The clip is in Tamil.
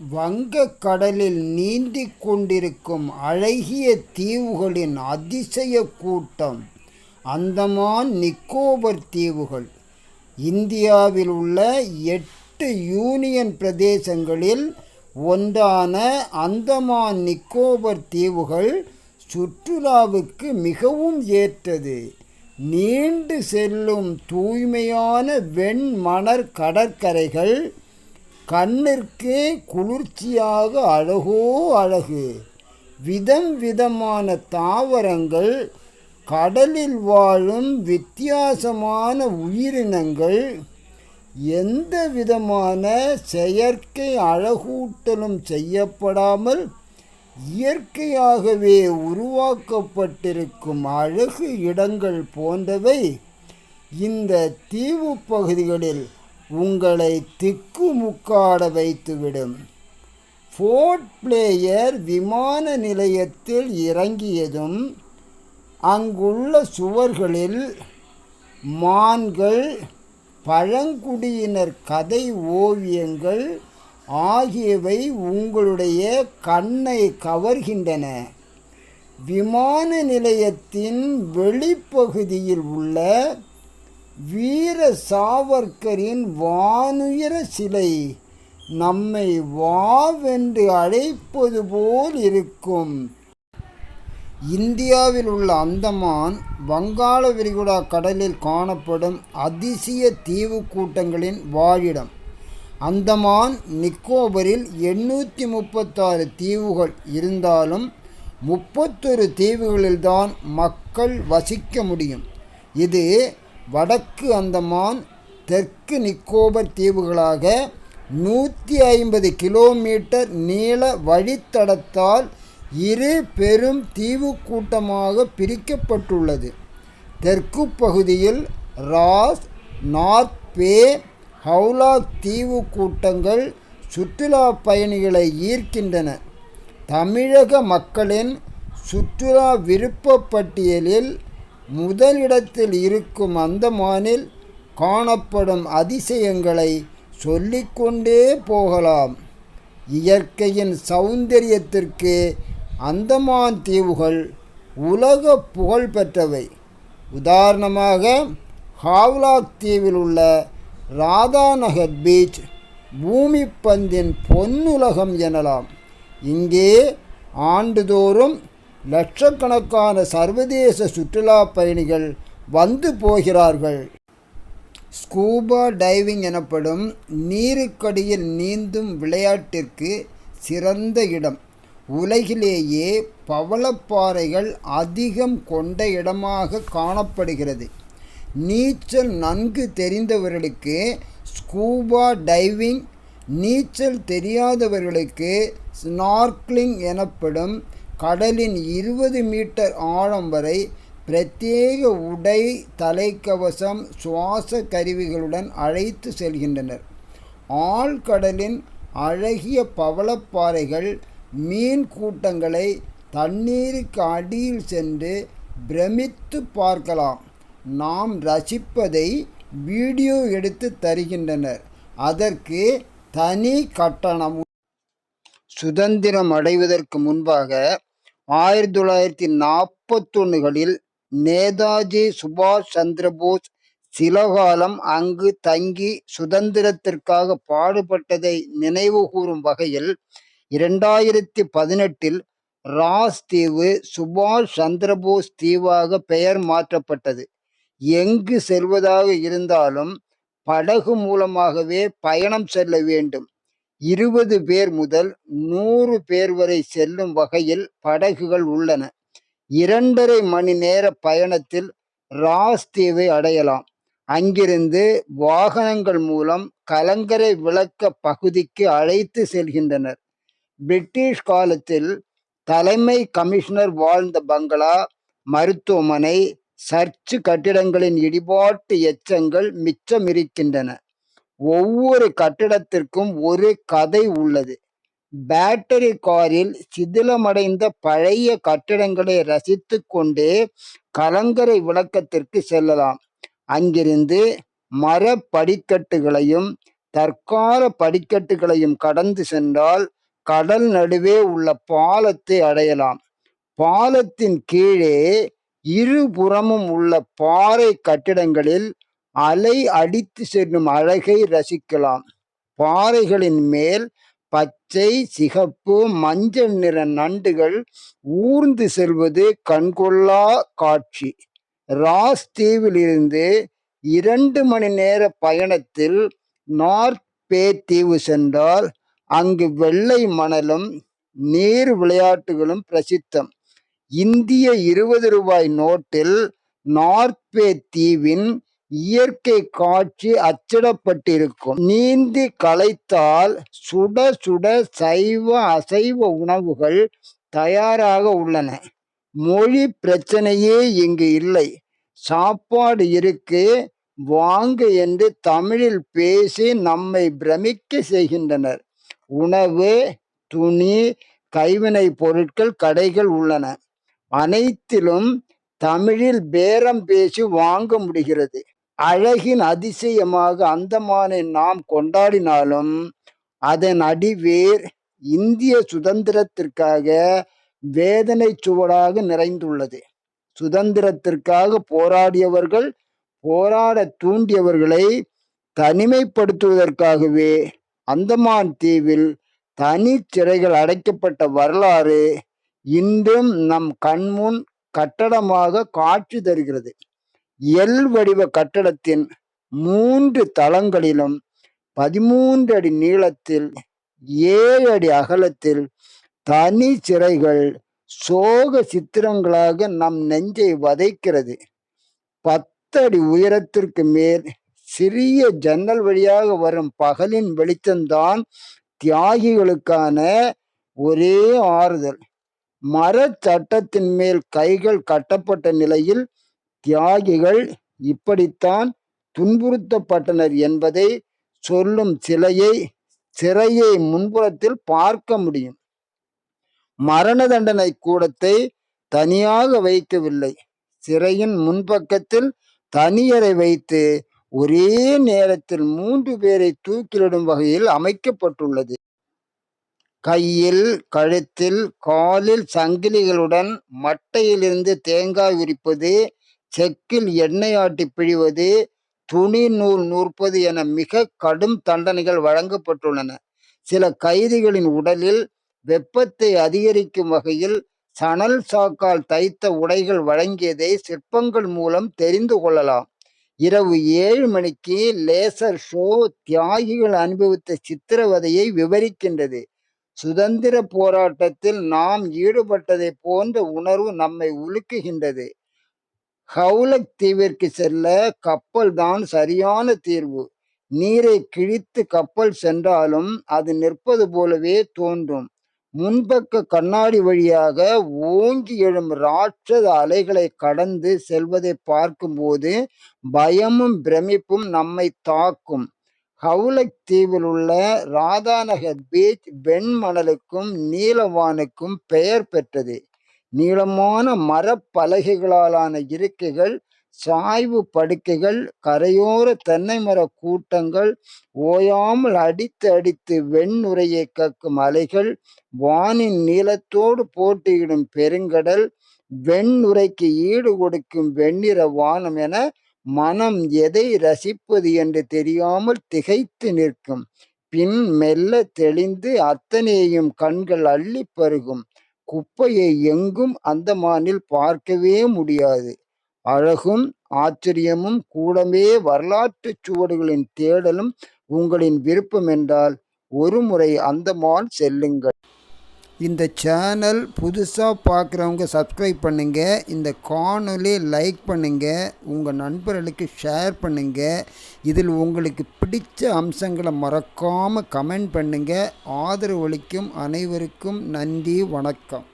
வங்கக்கடலில் கடலில் கொண்டிருக்கும் அழகிய தீவுகளின் அதிசய கூட்டம் அந்தமான் நிக்கோபர் தீவுகள். இந்தியாவில் உள்ள எட்டு யூனியன் பிரதேசங்களில் ஒன்றான அந்தமான் நிக்கோபர் தீவுகள் சுற்றுலாவுக்கு மிகவும் ஏற்றது. நீண்டு செல்லும் தூய்மையான வெண்மணர் கடற்கரைகள் கண்ணிற்கே குளிர்ச்சியாக அழகோ அழகு. விதம் விதமான தாவரங்கள் கடலில் வாழும் வித்தியாசமான உயிரினங்கள் எந்த விதமான செயற்கை அழகூட்டலும் செய்யப்படாமல் இயற்கையாகவே உருவாக்கப்பட்டிருக்கும் அழகு இடங்கள் போன்றவை இந்த தீவு பகுதிகளில் உங்களை திக்குமுக்காட வைத்துவிடும். ஃபோர்ட் பிளேயர் விமான நிலையத்தில் இறங்கியதும் அங்குள்ள சுவர்களில் மான்கள் பழங்குடியினர் கதை ஓவியங்கள் ஆகியவை உங்களுடைய கண்ணை கவர்கின்றன. விமான நிலையத்தின் வெளிப்பகுதியில் உள்ள வீர சாவர்க்கரின் வானுயர சிலை நம்மை வாவென்று அழைப்பது போல் இருக்கும். இந்தியாவில் உள்ள அந்தமான் வங்காள விரிகுடா கடலில் காணப்படும் அதிசய தீவு கூட்டங்களின் வாழிடம். அந்தமான் நிக்கோபரில் எண்ணூற்றி முப்பத்தாறு தீவுகள் இருந்தாலும் முப்பத்தொரு தீவுகளில்தான் மக்கள் வசிக்க முடியும். இது வடக்கு அந்தமான் தெற்கு நிக்கோபர் தீவுகளாக நூற்றி ஐம்பது கிலோமீட்டர் நீள வழித்தடத்தால் இரு பெரும் தீவு கூட்டமாக பிரிக்கப்பட்டுள்ளது. தெற்கு பகுதியில் ராஸ் நார்த் பே ஹவுலாக் தீவு கூட்டங்கள் சுற்றுலா பயணிகளை ஈர்க்கின்றன. தமிழக மக்களின் சுற்றுலா விருப்ப பட்டியலில் முதலிடத்தில் இருக்கும் அந்தமானில் காணப்படும் அதிசயங்களை சொல்லிக்கொண்டே போகலாம். இயற்கையின் சௌந்தரியத்திற்கு அந்தமான் தீவுகள் உலக புகழ் பெற்றவை. உதாரணமாக ஹாவ்லாக் தீவில் உள்ள ராதாநகர் பீச் பூமி பந்தின் பொன்னுலகம் எனலாம். இங்கே ஆண்டுதோறும் லட்சக்கணக்கான சர்வதேச சுற்றுலா பயணிகள் வந்து போகிறார்கள். ஸ்கூபா டைவிங் எனப்படும் நீருக்கடியில் நீந்தும் விளையாட்டிற்கு சிறந்த இடம். உலகிலேயே பவளப்பாறைகள் அதிகம் கொண்ட இடமாக காணப்படுகிறது. நீச்சல் நன்கு தெரிந்தவர்களுக்கு ஸ்கூபா டைவிங் நீச்சல் தெரியாதவர்களுக்கு ஸ்னார்க்லிங் எனப்படும் கடலின் இருபது மீட்டர் ஆழம் வரை பிரத்யேக உடை தலைக்கவசம் சுவாச கருவிகளுடன் அழைத்து செல்கின்றனர். ஆழ்கடலின் அழகிய பவளப்பாறைகள் மீன் கூட்டங்களை தண்ணீருக்கு அடியில் சென்று பிரமித்து பார்க்கலாம். நாம் ரசிப்பதை வீடியோ எடுத்து தருகின்றனர். அதற்கு தனி கட்டணம். சுதந்திரம் அடைவதற்கு முன்பாக ஆயிரத்தி தொள்ளாயிரத்தி நாற்பத்தொன்னுகளில் நேதாஜி சுபாஷ் சந்திரபோஸ் சில காலம் அங்கு தங்கி சுதந்திரத்திற்காக பாடுபட்டதை நினைவுகூறும் வகையில் இரண்டாயிரத்தி பதினெட்டில் ராஸ் தீவு சுபாஷ் சந்திரபோஸ் தீவாக பெயர் மாற்றப்பட்டது. எங்கு செல்வதாக இருந்தாலும் படகு மூலமாகவே பயணம் செல்ல வேண்டும். இருபது பேர் முதல் நூறு பேர் வரை செல்லும் வகையில் படகுகள் உள்ளன. இரண்டரை மணி நேர பயணத்தில் ராஸ் தீவை அடையலாம். அங்கிருந்து வாகனங்கள் மூலம் கலங்கரை விளக்க பகுதிக்கு அழைத்து செல்கின்றனர். பிரிட்டிஷ் காலத்தில் தலைமை கமிஷனர் வாழ்ந்த பங்களா மருத்துவமனை சர்ச்சு கட்டிடங்களின் இடிபாட்டு எச்சங்கள் மிச்சம் இருக்கின்றன ஒவ்வொரு கட்டிடத்திற்கும் ஒரு கதை உள்ளது. பேட்டரி காரில் சிதிலமடைந்த பழைய கட்டிடங்களை ரசித்து கொண்டே கலங்கரை விளக்கத்திற்கு செல்லலாம். அங்கிருந்து மர படிக்கட்டுகளையும் தற்கால படிக்கட்டுகளையும் கடந்து சென்றால் கடல் நடுவே உள்ள பாலத்தை அடையலாம். பாலத்தின் கீழே இருபுறமும் உள்ள பாறை கட்டிடங்களில் அலை அடித்து செல்லும் அழகை ரசிக்கலாம். பாறைகளின் மேல் பச்சை சிகப்பு மஞ்சள் நிற நண்டுகள் ஊர்ந்து செல்வது கண்கொள்ளா காட்சி. ராஸ் தீவிலிருந்து இரண்டு மணி நேர பயணத்தில் நார்த் பே தீவு சென்றால் அங்கு வெள்ளை மணலும் நீர் விளையாட்டுகளும் பிரசித்தம். இந்திய இருபது ரூபாய் நோட்டில் நார்த் பே தீவின் இயற்கை காட்சி அச்சிடப்பட்டிருக்கும். நீந்தி களைத்தால் சுட சுட சைவ அசைவ உணவுகள் தயாராக உள்ளன. மொழி பிரச்சனையே இங்கு இல்லை. சாப்பாடு இருக்கு வாங்க என்று தமிழில் பேசி நம்மை பிரமிக்க செய்கின்றனர். உணவு துணி கைவினை பொருட்கள் கடைகள் உள்ளன. அனைத்திலும் தமிழில் பேரம் பேசி வாங்க முடிகிறது. அழகின் அதிசயமாக அந்தமானை நாம் கொண்டாடினாலும் அதன் அடிவேர் இந்திய சுதந்திரத்திற்காக வேதனை சுவடாக நிறைந்துள்ளது. சுதந்திரத்திற்காக போராடியவர்கள் போராட தூண்டியவர்களை தனிமைப்படுத்துவதற்காகவே அந்தமான் தீவில் தனி சிறைகள் அடைக்கப்பட்ட வரலாறு இன்றும் நம் கண்முன் கட்டடமாக காட்சி தருகிறது. எல் வடிவ கட்டடத்தின் மூன்று தளங்களிலும் பதிமூன்று அடி நீளத்தில் ஏழு அடி அகலத்தில் தனி சிறைகள் சோக சித்திரங்களாக நம் நெஞ்சை வதைக்கிறது. பத்தடி உயரத்திற்கு மேல் சிறிய ஜன்னல் வழியாக வரும் பகலின் வெளிச்சம்தான் தியாகிகளுக்கான ஒரே ஆறுதல். மரச்சட்டத்தின் மேல் கைகள் கட்டப்பட்ட நிலையில் தியாகிகள் இப்படித்தான் துன்புறுத்தப்பட்டனர் என்பதை சொல்லும் சிலையை சிறையை முன்புறத்தில் பார்க்க முடியும். மரண தண்டனை கூடத்தை தனியாக வைக்கவில்லை. சிறையின் முன்பக்கத்தில் தனியறை வைத்து ஒரே நேரத்தில் மூன்று பேரை தூக்கிலிடும் வகையில் அமைக்கப்பட்டுள்ளது. கையில் கழுத்தில் காலில் சங்கிலிகளுடன் மட்டையிலிருந்து தேங்காய் உரிப்பது செக்கில் எண்ணெய் ஆட்டி பிழிவது துணி நூல் நூற்பது என மிக கடும் தண்டனைகள் வழங்கப்பட்டுள்ளன. சில கைதிகளின் உடலில் வெப்பத்தை அதிகரிக்கும் வகையில் சணல் சாக்கால் தைத்த உடைகள் வழங்கியதை சிற்பங்கள் மூலம் தெரிந்து கொள்ளலாம். இரவு ஏழு மணிக்கு லேசர் ஷோ தியாகிகள் அனுபவித்த சித்திரவதையை விவரிக்கின்றது. சுதந்திர போராட்டத்தில் நாம் ஈடுபட்டதை போன்ற உணர்வு நம்மை உலுக்குகின்றது. ஹவுலக் தீவிற்கு செல்ல கப்பல் தான் சரியான தீர்வு. நீரை கிழித்து கப்பல் சென்றாலும் அது நிற்பது போலவே தோன்றும். முன்பக்க கண்ணாடி வழியாக ஓங்கி எழும் ராட்சத அலைகளை கடந்து செல்வதை பார்க்கும்போது பயமும் பிரமிப்பும் நம்மை தாக்கும். ஹவுலக் தீவில் உள்ள ராதாநகர் பீச் வெண்மணலுக்கும் நீலவானுக்கும் பெயர் பெற்றது. நீளமான மரப்பலகைகளாலான இருக்கைகள் சாய்வு படுக்கைகள் கரையோர தென்னை மர கூட்டங்கள் ஓயாமல் அடித்து அடித்து வெண்ணுரையை கக்கும் அலைகள் வானின் நீளத்தோடு போட்டியிடும் பெருங்கடல் வெண்ணுரைக்கு ஈடு கொடுக்கும் வெண்ணிற வானம் என மனம் எதை ரசிப்பது என்று தெரியாமல் திகைத்து நிற்கும். பின் மெல்ல தெளிந்து அத்தனையும் கண்கள் அள்ளி பருகும். குப்பையை எங்கும் அந்தமானில் பார்க்கவே முடியாது. அழகும் ஆச்சரியமும் கூடவே வரலாற்று சுவடுகளின் தேடலும் உங்களின் விருப்பம் என்றால் ஒரு முறை அந்தமான் செல்லுங்கள். இந்த சேனல் புதுசாக பார்க்குறவங்க சப்ஸ்கிரைப் பண்ணுங்கள் இந்த காணொலி லைக் பண்ணுங்கள் உங்கள் நண்பர்களுக்கு ஷேர் பண்ணுங்கள் இதில் உங்களுக்கு பிடித்த அம்சங்களை மறக்காமல் கமெண்ட் பண்ணுங்கள் ஆதரவளிக்கும் அனைவருக்கும் நன்றி வணக்கம்.